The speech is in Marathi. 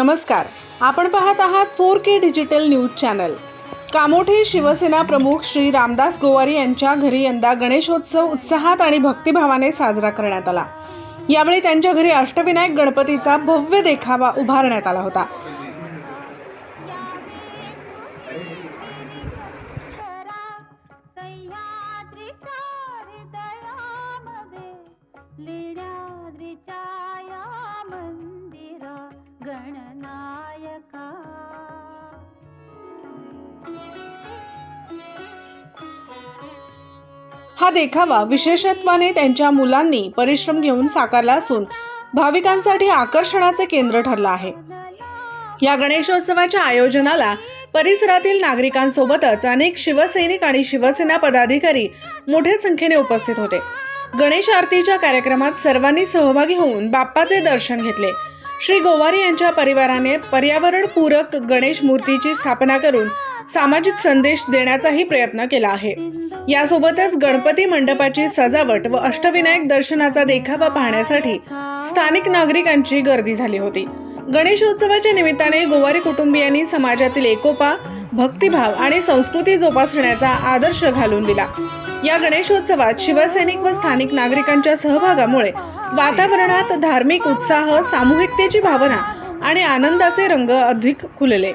नमस्कार. आपण पाहत आहात four K digital news channel. Kamothe Shivsena प्रमुख श्री रामदास गोवारी यांच्या घरी यंदा गणेशोत्सव उत्साहात आणि भक्तिभावाने साजरा करण्यात आला. यावेळी त्यांच्या घरी अष्टविनायक गणपतीचा भव्य देखावा उभारण्यात आला होता. हा देखावा विशेषत्वाने त्यांच्या मुलांनी परिश्रम घेऊन साकारला असून भाविकांसाठी आकर्षणाचे केंद्र ठरला आहे. या गणेशोत्सवाच्या आयोजनाला परिसरातील नागरिकांसोबतच अनेक शिवसैनिक आणि शिवसेना पदाधिकारी मोठ्या संख्येने उपस्थित होते. गणेश आरतीच्या कार्यक्रमात सर्वांनी सहभागी होऊन बाप्पाचे दर्शन घेतले. श्री गोवारी यांच्या परिवाराने पर्यावरणपूरक गणेश मूर्तीची स्थापना करून सामाजिक संदेश देण्याचाही प्रयत्न केला आहे. यासोबतच गणपती मंडपाची सजावट व अष्टविनायक दर्शनाचा देखावा पाहण्यासाठी स्थानिक नागरिकांची गर्दी झाली होती. गणेशोत्सवाच्या निमित्ताने गोवारी कुटुंबियांनी समाजातील एकोपा भक्तिभाव आणि संस्कृती जोपासण्याचा आदर्श घालून दिला. या गणेशोत्सवात शिवसैनिक व स्थानिक नागरिकांच्या सहभागामुळे वातावरणात धार्मिक उत्साह सामूहिकतेची भावना आणि आनंदाचे रंग अधिक खुलले.